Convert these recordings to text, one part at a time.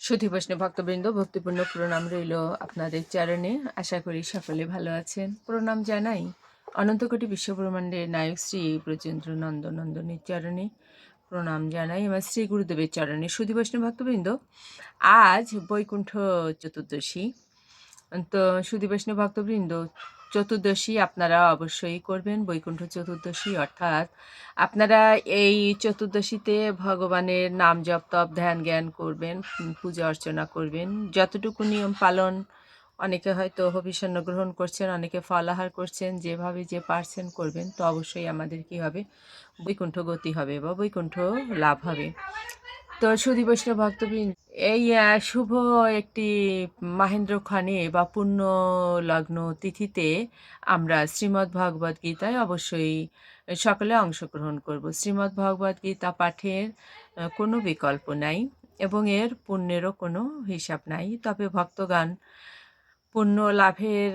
সুধী বৈষ্ণব ভক্তবৃন্দ, ভক্তিপূর্ণ প্রণাম রইল আপনাদের চরণে। আশা করি সকলে ভালো আছেন। প্রণাম জানাই অনন্তকোটি বিশ্বব্রহ্মাণ্ডের নায়ক শ্রী ব্রজেন্দ্র নন্দ নন্দনের চরণে প্রণাম জানাই আমার শ্রী গুরুদেবের চরণে। সুধী বৈষ্ণব ভক্তবৃন্দ, আজ বৈকুণ্ঠ চতুর্দশী। তো সুধী বৈষ্ণব ভক্তবৃন্দ চতুর্দশী আপনারা অবশ্যই করবেন, বৈকুণ্ঠ চতুর্দশী অর্থাৎ আপনারা এই চতুর্দশীতে ভগবানের নাম জপ, তপ, ধ্যান, জ্ঞান করবেন পূজা অর্চনা করবেন। যতটুকু নিয়ম পালন অনেকে হয়তো হবিষণ্য গ্রহণ করছেন, অনেকে ফলাহার করছেন, যেভাবে যে পারছেন করবেন, তো অবশ্যই আমাদের কি হবে? বৈকুণ্ঠ গতি হবে বা বৈকুণ্ঠ লাভ হবে। তো সুধী বৈষ্ণব ভক্তবৃন্দ এই শুভ একটি মাহেন্দ্র খানে বা পূর্ণ লগ্ন তিথিতে আমরা শ্রীমদ্ ভগবদ গীতায় অবশ্যই সকলে অংশগ্রহণ করব। শ্রীমদ্ ভগবদ গীতা পাঠের কোনো বিকল্প নাই এবং এর পুণ্যেরও কোনো হিসাব নাই। তবে ভক্তগান পুণ্য লাভের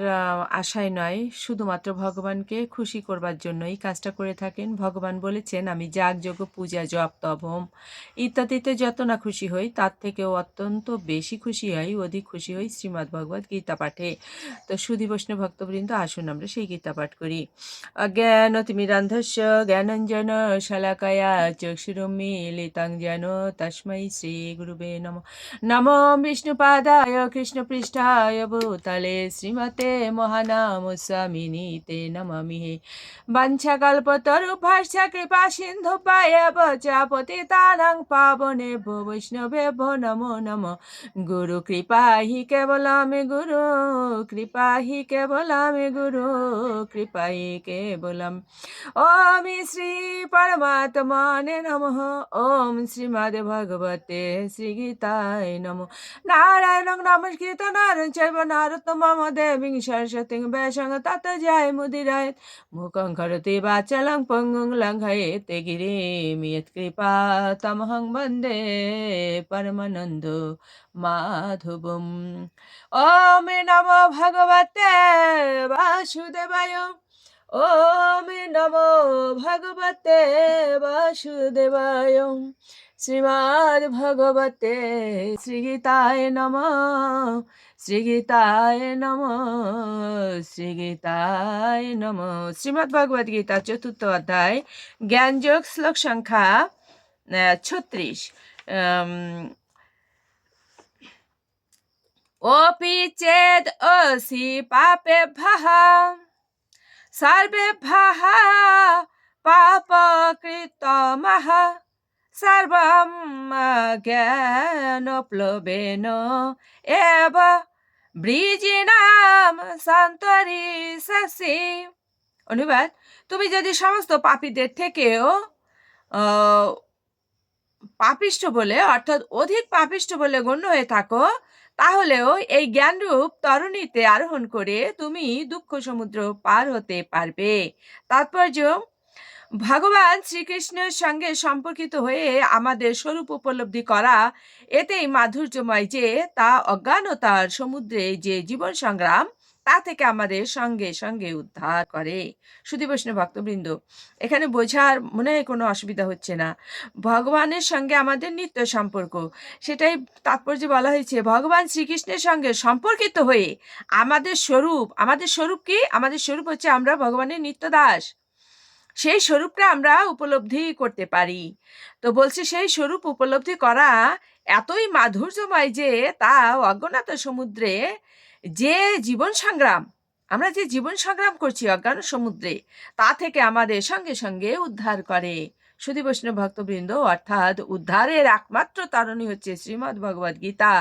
আশায় নয়। শুধুমাত্র ভগবানকে খুশি করবার জন্যই কাজটা করে থাকেন। ভগবান বলেছেন, আমি যাগ যোগ্য পূজা, জপ, তপ, হোম ইত্যাদিতে যত না খুশি হই, তার থেকেও অত্যন্ত বেশি খুশি হই, অধিক খুশি হই শ্রীমদ্ ভগবত গীতা পাঠে। তো সুধী বৈষ্ণব ভক্তবৃন্দ, আসুন আমরা সেই গীতা পাঠ করি। অজ্ঞানতিমিরান্ধস্য জ্ঞানঞ্জন শালাকায়া চক্ষুরুমিলিতাং যেন তস্मै শ্রী গুরুবে নম। নমো বিষ্ণুপাদায়, কৃষ্ণপৃষ্ঠায় ভূতলে শ্রীমতে মহানাম স্বামিনী তে নমামি হে বাঞ্ছাকল্পতরুভাষ্য কৃপা সিন্ধু পায় পতিতানাং পাবনে ভো বৈষ্ণবে ভো নমো নম গুরু কৃপা হি কেবলামে গুরু কৃপা হি কেবলামে গুরু কৃপা হি কেবলম ওম শ্রী পরমাত্মনে নমঃ ওম শ্রীমদ ভগবতে শ্রীগীতায় নমঃ নারায়ণং নমস্কৃত নারং চৈব নারোত্তমম দেবীং সরস্বতীং বেশং তত জয় মুদিরায় মুখং করতি বাচলং পঙ্গুং লঙ্ঘয়েতে গিরিম কৃপা তমহং বন্দে পরমানন্দ মাধবম ওম নমো ভগবতে বাসুদেবায় ওম নমো ভগবতে বাসুদেবায়। শ্রীমদ্ ভগবতে শ্রীগীতায় নম শ্রীগীতায় নম শ্রীগীতায় নম। শ্রীমদ্ ভগবদ গীতা চতুর্থ অধ্যায়, জ্ঞানযোগ শ্লোক সংখ্যা ছত্রিশ। ওপি চেদ অসি পাপে পাপেভ্যः सर्वेभ्यः पापकृतमः सर्वं জ্ঞানপ্লবেন এব ব্রিজিনাম সন্তরিষসি অনুবাদ তুমি যদি সমস্ত পাপীদের থেকেও আহ, পাপিষ্ঠ বলে অর্থাৎ অধিক পাপিষ্ঠ বলে গণ্য হয়ে থাকো তাহলেও এই জ্ঞানরূপ তরণীতে আরোহণ করে তুমি দুঃখ সমুদ্র পার হতে পারবে। তাৎপর্য, ভগবান শ্রীকৃষ্ণের সঙ্গে সম্পর্কিত হয়ে আমাদের স্বরূপ উপলব্ধি করা এতেই মাধুর্যময় যে, তা অজ্ঞানতার সমুদ্রে যে জীবন সংগ্রাম তা থেকে আমাদের সঙ্গে সঙ্গে উদ্ধার করে। সুধী বৈষ্ণব ভক্তবৃন্দ, এখানে বোঝার মনে হয় কোনো অসুবিধা হচ্ছে না। ভগবানের সঙ্গে আমাদের নিত্য সম্পর্ক, সেটাই তাৎপর্য বলা হয়েছে। ভগবান শ্রীকৃষ্ণের সঙ্গে সম্পর্কিত হয়ে আমাদের স্বরূপ আমাদের স্বরূপ কি? আমাদের স্বরূপ হচ্ছে আমরা ভগবানের নিত্য দাস। সেই স্বরূপটা আমরা উপলব্ধি করতে পারি। তো বলছি সেই স্বরূপ উপলব্ধি করা এতই মাধুর্যময় যে তা অজ্ঞাত সমুদ্রে যে জীবন সংগ্রাম, আমরা যে জীবন সংগ্রাম করছি অজ্ঞান সমুদ্রে, তা থেকে আমাদের সঙ্গে সঙ্গে উদ্ধার করে। সুধী বৈষ্ণব ভক্তবৃন্দ, অর্থাৎ উদ্ধারের একমাত্র তারণী হচ্ছে শ্রীমদ্ ভগবদ গীতা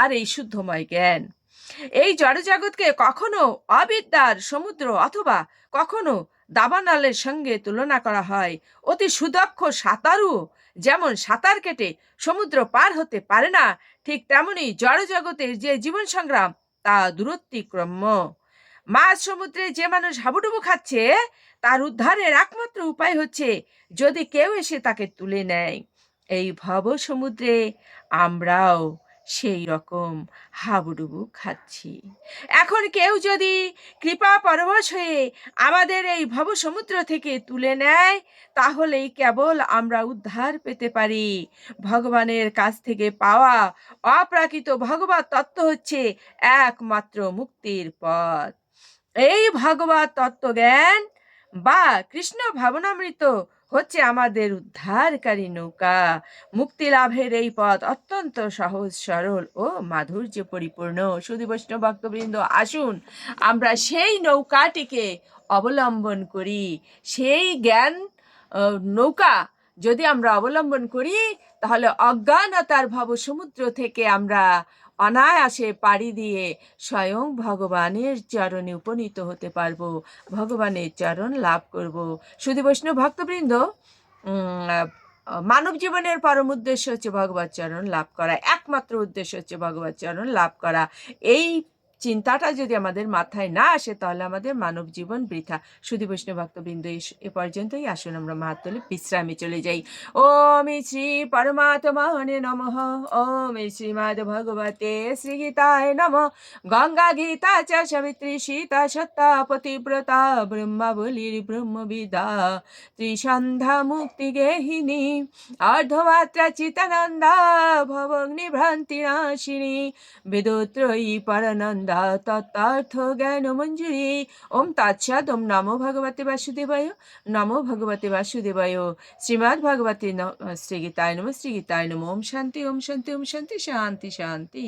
আর এই শুদ্ধময় জ্ঞান। এই জড়জগৎকে কখনো অবিদ্যার সমুদ্র অথবা কখনো দাবানলের সঙ্গে তুলনা করা হয়। অতি সুদক্ষ সাঁতারু যেমন সাঁতার কেটে সমুদ্র পার হতে পারে না, ঠিক তেমনি জড়জগতের যে জীবন সংগ্রাম তা দূরত্বিক্রম্য মাছ সমুদ্রে যে মানুষ হাবুডুবু খাচ্ছে, তার উদ্ধারের একমাত্র উপায় হচ্ছে যদি কেউ এসে তাকে তুলে নেয়। এই ভব সমুদ্রে আমরাও সেই রকম হাবুডুবু খাচ্ছি। এখন কেউ যদি কৃপা পরবশ হয়ে আমাদের এই ভবসমুদ্র থেকে তুলে নেয়, তাহলেই কেবল আমরা উদ্ধার পেতে পারি। ভগবানের কাছ থেকে পাওয়া অপ্রাকৃত ভগবত তত্ত্ব হচ্ছে একমাত্র মুক্তির পথ। এই ভগবত তত্ত্বজ্ঞান বা কৃষ্ণ ভাবনামৃত হচ্ছে আমাদের উদ্ধারকারী নৌকা। মুক্তি লাভের এই পথ অত্যন্ত সহজ, সরল ও মাধুর্য পরিপূর্ণ শুধু বৈষ্ণব ভক্তবৃন্দ, আসুন আমরা সেই নৌকাটিকে অবলম্বন করি। সেই জ্ঞান নৌকা যদি আমরা অবলম্বন করি, তাহলে অজ্ঞানতার ভব সমুদ্র থেকে আমরা অনায়াসে পাড়ি দিয়ে স্বয়ং ভগবানের চরণে উপনীত হতে পারব, ভগবানের চরণ লাভ করব। শুধু বৈষ্ণব ভক্তবৃন্দ মানব জীবনের পরম উদ্দেশ্য হচ্ছে ভগবত চরণ লাভ করা, একমাত্র উদ্দেশ্য হচ্ছে ভগবত চরণ লাভ করা। এই চিন্তাটা যদি আমাদের মাথায় না আসে, তাহলে আমাদের মানব জীবন বৃথা। শুধু বৈষ্ণব ভক্তবৃন্দ এ পর্যন্তই। আসুন আমরা মাহাত্তলে বিশ্রামে চলে যাই। ওম শ্রী পরমাত্মা পরমাত্মনে নমঃ। ওম শ্রীমদ ভগবতে শ্রী গীতায় নমঃ। গঙ্গা গীতা চ সাবিত্রী সীতা সত্তা পতিব্রতা ব্রহ্মাবলীর ব্রহ্মবিদা। ত্রিসন্ধ্যা মুক্তি গেহিনী অর্ধমাত্রা চিতানন্দা ভবগ্নি ভ্রান্তি নাশিনী। বেদত্রয়ী পরানন্দা তত্ত্বার্থ জ্ঞান মঞ্জুরি ওম তাচ্ছাদ ওম নমো ভগবতে বাসুদেবায় নমো ভগবতে বাসুদেবায় শ্রীমদ্ ভগবতী শ্রীগীতায় নম শ্রীগীতায় নম ওম শান্তি ওম শান্তি ওম শান্তি শান্তি শান্তি